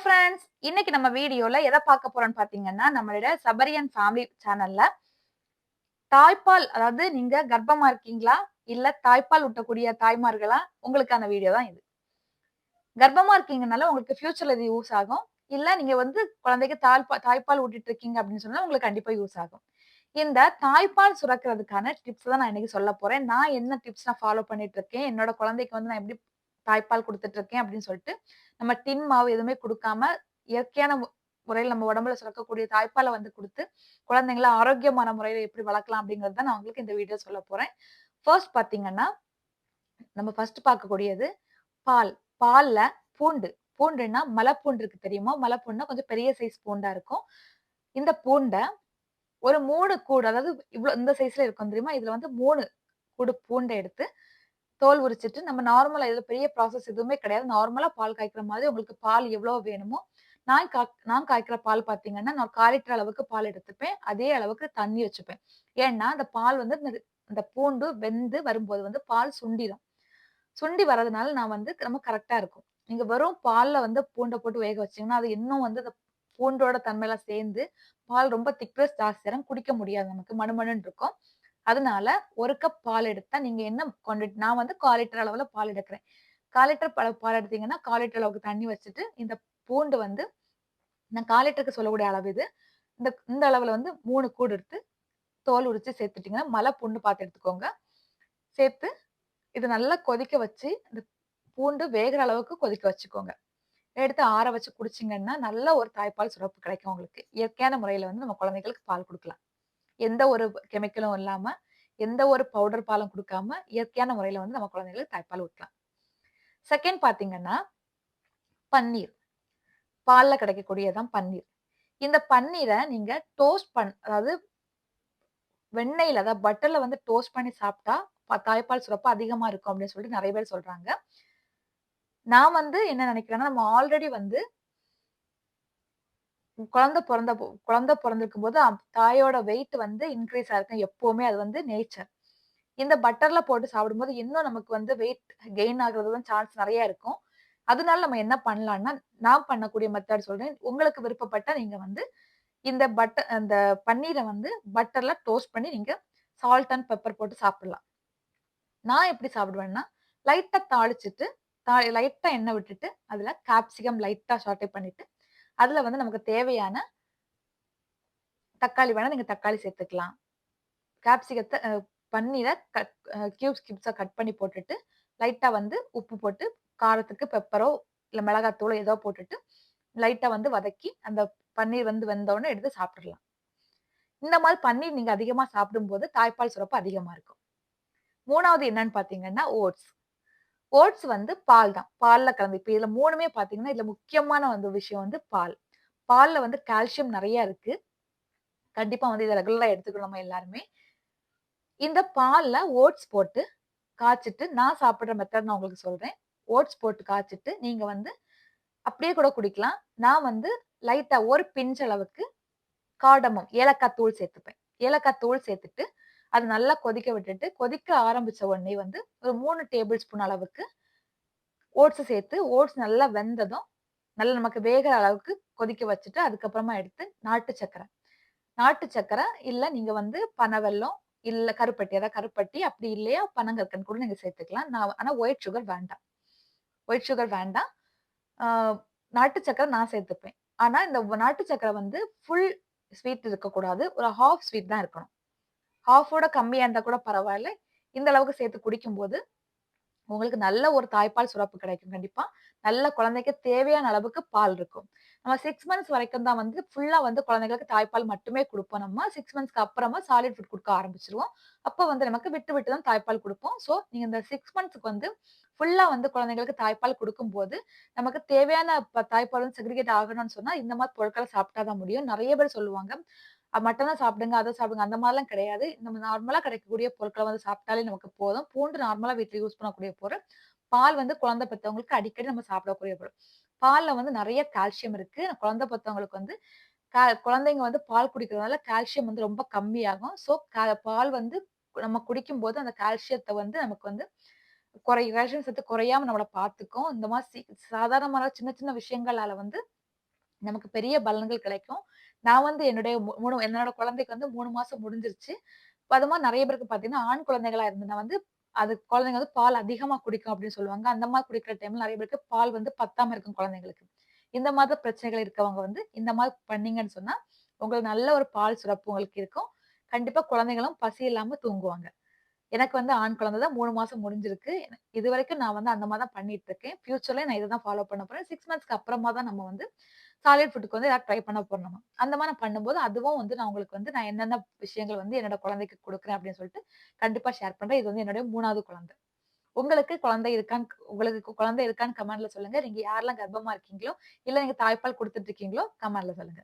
Friends இன்னைக்கு நம்ம வீடியோல எதை பார்க்க போறோம்னு பாத்தீங்கன்னா நம்மளோட சபரியன் ஃபேமிலி சேனல்ல தாய்ப்பால் அதாவது நீங்க கர்ப்பமா இருக்கீங்களா? இல்ல தாய்ப்பால் ஊட்டக்கூடிய தாய்மார்களா? உங்களுக்கான வீடியோ தான் இது. கர்ப்பமா இருக்கீங்கனால உங்களுக்கு ஃபியூச்சர்ல இது யூஸ் ஆகும். இல்ல நீங்க வந்து குழந்தைக்கு தாய்ப்பால் தாய்ப்பால் ஊட்டிட்டு இருக்கீங்க அப்படின்னு சொன்னா உங்களுக்கு கண்டிப்பா யூஸ் ஆகும். இந்த தாய்ப்பால் சுரக்கிறதுக்கான டிப்ஸ் தான் நான் இன்னைக்கு சொல்ல போறேன். நான் என்ன டிப்ஸ் நான் ஃபாலோ பண்ணிட்டு இருக்கேன்? என்னோட குழந்தைக்கு வந்து நான் எப்படி தாய்ப்பால் கொடுத்துட்டு இருக்கேன் அப்படின்னு சொல்லிட்டு நம்ம டின் மாவு எதுவுமே கொடுக்காம இயற்கையான முறையில் நம்ம உடம்புல சுரக்கக்கூடிய தாய்ப்பாலை வந்து கொடுத்து குழந்தைங்கள ஆரோக்கியமான முறையில எப்படி வளர்க்கலாம் அப்படிங்கிறது தான் நான் உங்களுக்கு இந்த வீடியோ சொல்ல போறேன். ஃபர்ஸ்ட் பார்த்தீங்கன்னா நம்ம ஃபர்ஸ்ட் பார்க்கக்கூடியது பால். பால்ல பூண்டு. பூண்டுன்னா மலைப்பூண்டு இருக்கு தெரியுமா? மலைப்பூண்டுனா கொஞ்சம் பெரிய சைஸ் பூண்டா இருக்கும். இந்த பூண்டை ஒரு மூணு கூடு அதாவது இவ்வளோ இந்த சைஸ்ல இருக்கும் தெரியுமா? இதுல வந்து மூணு கூடு பூண்டை எடுத்து தோல் உரிச்சிட்டு நம்ம நார்மலா இதுல பெரிய ப்ராசஸ் எதுவுமே கிடையாது. நார்மலா பால் காய்க்கிற மாதிரி உங்களுக்கு பால் எவ்வளவு வேணுமோ நான் கா நான் காய்க்கிற பால் பாத்தீங்கன்னா நான் கால் லிட்டர் அளவுக்கு பால் எடுத்துப்பேன். அதே அளவுக்கு தண்ணி வச்சுப்பேன். ஏன்னா அந்த பால் வந்து இந்த பூண்டு வெந்து வரும்போது வந்து பால் சுண்டிடும் சுண்டி வர்றதுனால நான் வந்து நம்ம கரெக்டா இருக்கும். நீங்க வெறும் பால்ல வந்து பூண்டை போட்டு வேக வச்சீங்கன்னா அது இன்னும் வந்து அந்த பூண்டோட தன்மையில சேர்ந்து பால் ரொம்ப திக்னஸ் ஜாஸ்தியாக குடிக்க முடியாது. நமக்கு மணுமணுன்னு இருக்கும். அதனால ஒரு கப் பால் எடுத்தா நீங்க என்ன குவான்டிட்டி நான் வந்து கால் லிட்டர் அளவுல பால் எடுக்கிறேன். கால் லிட்டர் பால் பால் எடுத்தீங்கன்னா கால் லிட்டர் அளவுக்கு தண்ணி வச்சுட்டு இந்த பூண்டு வந்து நான் கால் லிட்டருக்கு சொல்லக்கூடிய அளவு இது. இந்த இந்த அளவுல வந்து மூணு கூடு எடுத்து தோல் உரிச்சு சேர்த்துட்டீங்கன்னா மலை பூண்டு பார்த்து எடுத்துக்கோங்க. சேர்த்து இது நல்லா கொதிக்க வச்சு இந்த பூண்டு வேகிற அளவுக்கு கொதிக்க வச்சுக்கோங்க. எடுத்து ஆற வச்சு குடிச்சிங்கன்னா நல்ல ஒரு தாய்ப்பால் சுரப்பு கிடைக்கும் உங்களுக்கு. இயற்கையான முறையில வந்து நம்ம குழந்தைகளுக்கு பால் கொடுக்கலாம். எந்த ஒரு கெமிக்கலும் இல்லாம எந்த ஒரு பவுடர் பாலும் கொடுக்காம இயற்கையான முறையில வந்து நம்ம குழந்தைகளுக்கு தாய்ப்பால் ஊட்டலாம். செகண்ட் பாத்தீங்கன்னா பன்னீர். பால்ல கிடைக்கக்கூடியதான் பன்னீர். இந்த பன்னீரை நீங்க டோஸ்ட் பண் அதாவது வெண்ணெயில அதாவது பட்டர்ல வந்து டோஸ்ட் பண்ணி சாப்பிட்டா தாய்ப்பால் சுரப்பு அதிகமா இருக்கும் அப்படின்னு சொல்லிட்டு நிறைய பேர் சொல்றாங்க. நான் வந்து என்ன நினைக்கிறேன்னா நம்ம ஆல்ரெடி வந்து குழந்தை பிறந்த குழந்தை பிறந்திருக்கும் போது தாயோட வெயிட் வந்து இன்க்ரீஸ் ஆயிருக்கும் எப்பவுமே அது வந்து நேச்சர் இந்த பட்டர்ல போட்டு சாப்பிடும்போது இன்னும் நமக்கு வந்து வெயிட் கெயின் ஆகுறது தான் சான்ஸ் நிறைய இருக்கும். அதனால நம்ம என்ன பண்ணலாம்னா நான் பண்ணக்கூடிய மெத்தட் சொல்றேன். உங்களுக்கு விருப்பப்பட்ட நீங்க வந்து இந்த பட்டர் அந்த பன்னீரை வந்து பட்டர்ல டோஸ்ட் பண்ணி நீங்க சால்ட் அண்ட் பெப்பர் போட்டு சாப்பிடலாம். நான் எப்படி சாப்பிடுவேன்னா லைட்டா தாளிச்சிட்டு தா லைட்டா எண்ணெய் விட்டுட்டு அதுல கேப்சிகம் லைட்டா சாட்டை பண்ணிட்டு அதுல வந்து நமக்கு தேவையான தக்காளி வேணா நீங்க தக்காளி சேர்த்துக்கலாம். கேப்சிகத்தை பன்னீரை கட் கியூப்ஸ் கியூப்ஸா கட் பண்ணி போட்டுட்டு லைட்டா வந்து உப்பு போட்டு காரத்துக்கு பெப்பரோ இல்ல மிளகாத்தூளோ ஏதோ போட்டுட்டு லைட்டா வந்து வதக்கி அந்த பன்னீர் வந்து வெந்த எடுத்து சாப்பிடலாம். இந்த மாதிரி பன்னீர் நீங்க அதிகமா சாப்பிடும்போது தாய்ப்பால் சுரப்பு அதிகமா இருக்கும். மூணாவது என்னன்னு பாத்தீங்கன்னா ஓட்ஸ் ஓட்ஸ் வந்து பால் தான் பாலில் கலந்து. இப்போ இதில் மூணுமே பார்த்தீங்கன்னா இதில் முக்கியமான வந்து விஷயம் வந்து பால். பாலில் வந்து கால்சியம் நிறைய இருக்கு. கண்டிப்பாக வந்து இதை ரெகுலராக எடுத்துக்கணும் நம்ம எல்லாருமே. இந்த பாலில் ஓட்ஸ் போட்டு காய்ச்சிட்டு நான் சாப்பிட்ற மெத்தட் நான் உங்களுக்கு சொல்கிறேன் ஓட்ஸ் போட்டு காய்ச்சிட்டு நீங்கள் வந்து அப்படியே கூட குடிக்கலாம். நான் வந்து லைட்டாக ஒரு பிஞ்ச் அளவுக்கு காடமம் ஏலக்காய் தூள் சேர்த்துப்பேன். ஏலக்காய் தூள் சேர்த்துட்டு அது நல்லா கொதிக்க விட்டுட்டு கொதிக்க ஆரம்பிச்ச உடனே வந்து ஒரு மூணு டேபிள் ஸ்பூன் அளவுக்கு ஓட்ஸை சேர்த்து ஓட்ஸ் நல்லா வெந்ததும் நல்லா நமக்கு வேகிற அளவுக்கு கொதிக்க வச்சுட்டு அதுக்கப்புறமா எடுத்து நாட்டு சக்கரை. நாட்டு சக்கரை இல்லை நீங்கள் வந்து பனவெல்லம் இல்லை கருப்பட்டி அதாவது கருப்பட்டி அப்படி இல்லையா பனங்கற்கன் கூட நீங்கள் சேர்த்துக்கலாம். நான் ஆனால் ஒயிட் சுகர் வேண்டாம். ஒயிட் சுகர் வேண்டாம். நாட்டு சக்கரை நான் சேர்த்துப்பேன். ஆனால் இந்த நாட்டு சக்கரை வந்து ஃபுல் ஸ்வீட் இருக்கக்கூடாது. ஒரு ஹாஃப் ஸ்வீட் தான் இருக்கணும். ஹாஃபோட கம்மியா இருந்தா கூட பரவாயில்ல. இந்த அளவுக்கு சேர்த்து குடிக்கும்போது உங்களுக்கு நல்ல ஒரு தாய்ப்பால் சுரப்பு கிடைக்கும் கண்டிப்பா. நல்ல குழந்தைக்கு தேவையான அளவுக்கு பால் இருக்கும். நம்ம சிக்ஸ் மந்த்ஸ் வரைக்கும் தான் வந்து ஃபுல்லா வந்து குழந்தைங்களுக்கு தாய்ப்பால் மட்டுமே கொடுப்போம் நம்ம. சிக்ஸ் மந்த்ஸ்க்கு அப்புறமா சாலிட் ஃபுட் கொடுக்க ஆரம்பிச்சிருவோம். அப்போ வந்து நமக்கு விட்டு விட்டு தான் தாய்ப்பால் கொடுப்போம். ஸோ நீங்க இந்த சிக்ஸ் மந்த்ஸ்க்கு வந்து ஃபுல்லா வந்து குழந்தைங்களுக்கு தாய்ப்பால் கொடுக்கும்போது நமக்கு தேவையான தாய்ப்பால் வந்து செக்ரிகேட் ஆகணும்னு சொன்னா இந்த மாதிரி பொருட்களை சாப்பிட்டாதான் முடியும். நிறைய பேர் சொல்லுவாங்க மட்டனை சாப்பிடுங்க அதை சாப்பிடுங்க அந்த மாதிரிலாம் கிடையாது. நம்ம நார்மலா கிடைக்கக்கூடிய பொருட்களை வந்து சாப்பிட்டாலே நமக்கு போதும். பூண்டு நார்மலா வீட்டில் யூஸ் பண்ணக்கூடிய பொருள். பால் வந்து குழந்தை பெற்றவங்களுக்கு அடிக்கடி நம்ம சாப்பிடக்கூடிய பொருள். பாலில் வந்து நிறைய கால்சியம் இருக்கு. குழந்தை பெற்றவங்களுக்கு வந்து கா- குழந்தைங்க வந்து பால் குடிக்கிறதுனால கால்சியம் வந்து ரொம்ப கம்மியாகும். ஸோ பால் வந்து நம்ம குடிக்கும்போது அந்த கால்சியத்தை வந்து நமக்கு வந்து குறை கால்சியம் சத்து குறையாம நம்மளை பார்த்துக்கும். இந்த மாதிரி சி- சாதாரணமான சின்ன சின்ன விஷயங்களால வந்து நமக்கு பெரிய பலன்கள் கிடைக்கும். நான் வந்து என்னுடைய மூணு என்னோட குழந்தைக்கு வந்து மூணு மாசம் முடிஞ்சிருச்சு. அதுமா நிறைய பேருக்கு பாத்தீங்கன்னா ஆண் குழந்தைகளா இருந்ததுன்னா வந்து அது குழந்தைங்க வந்து பால் அதிகமா குடிக்கும் அப்படின்னு சொல்லுவாங்க. அந்த மாதிரி குடிக்கிற டைம்ல நிறைய பேருக்கு பால் வந்து பத்தாம இருக்கும் குழந்தைங்களுக்கு. இந்த மாதிரி பிரச்சனைகள் இருக்கவங்க வந்து இந்த மாதிரி பண்ணீங்கன்னு சொன்னா, உங்களுக்கு நல்ல ஒரு பால் சுரப்பு உங்களுக்கு இருக்கும். கண்டிப்பா குழந்தைகளும் பசி இல்லாம தூங்குவாங்க. எனக்கு வந்து ஆண் குழந்தை தான் மூணு மாசம் முடிஞ்சிருக்கு. இது வரைக்கும் நான் வந்து அந்த மாதிரி தான் பண்ணிட்டு இருக்கேன். ஃபியூச்சர்ல நான் இதை தான் ஃபாலோ பண்ண போறேன். சிக்ஸ் மந்த்ஸ்க்கு அப்புறமா தான் நம்ம வந்து சாலிட் ஃபுட்டுக்கு வந்து ஏதாவது ட்ரை பண்ண போறோம் நம்ம. அந்த மாதிரி பண்ணும்போது, அதுவும் வந்து நான் உங்களுக்கு வந்து நான் என்னென்ன விஷயங்கள் வந்து என்னோட குழந்தைக்கு கொடுக்குறேன் அப்படின்னு சொல்லிட்டு கண்டிப்பா ஷேர் பண்றேன். இது வந்து என்னுடைய மூணாவது குழந்தை. உங்களுக்கு குழந்தை இருக்கான்னு உங்களுக்கு குழந்தை இருக்கான்னு கமெண்ட்ல சொல்லுங்க. நீங்க யாரெல்லாம் கர்ப்பமா இருக்கீங்களோ, இல்ல நீங்க தாய்ப்பால் கொடுத்துட்டு இருக்கீங்களோ, கமெண்ட்ல சொல்லுங்க.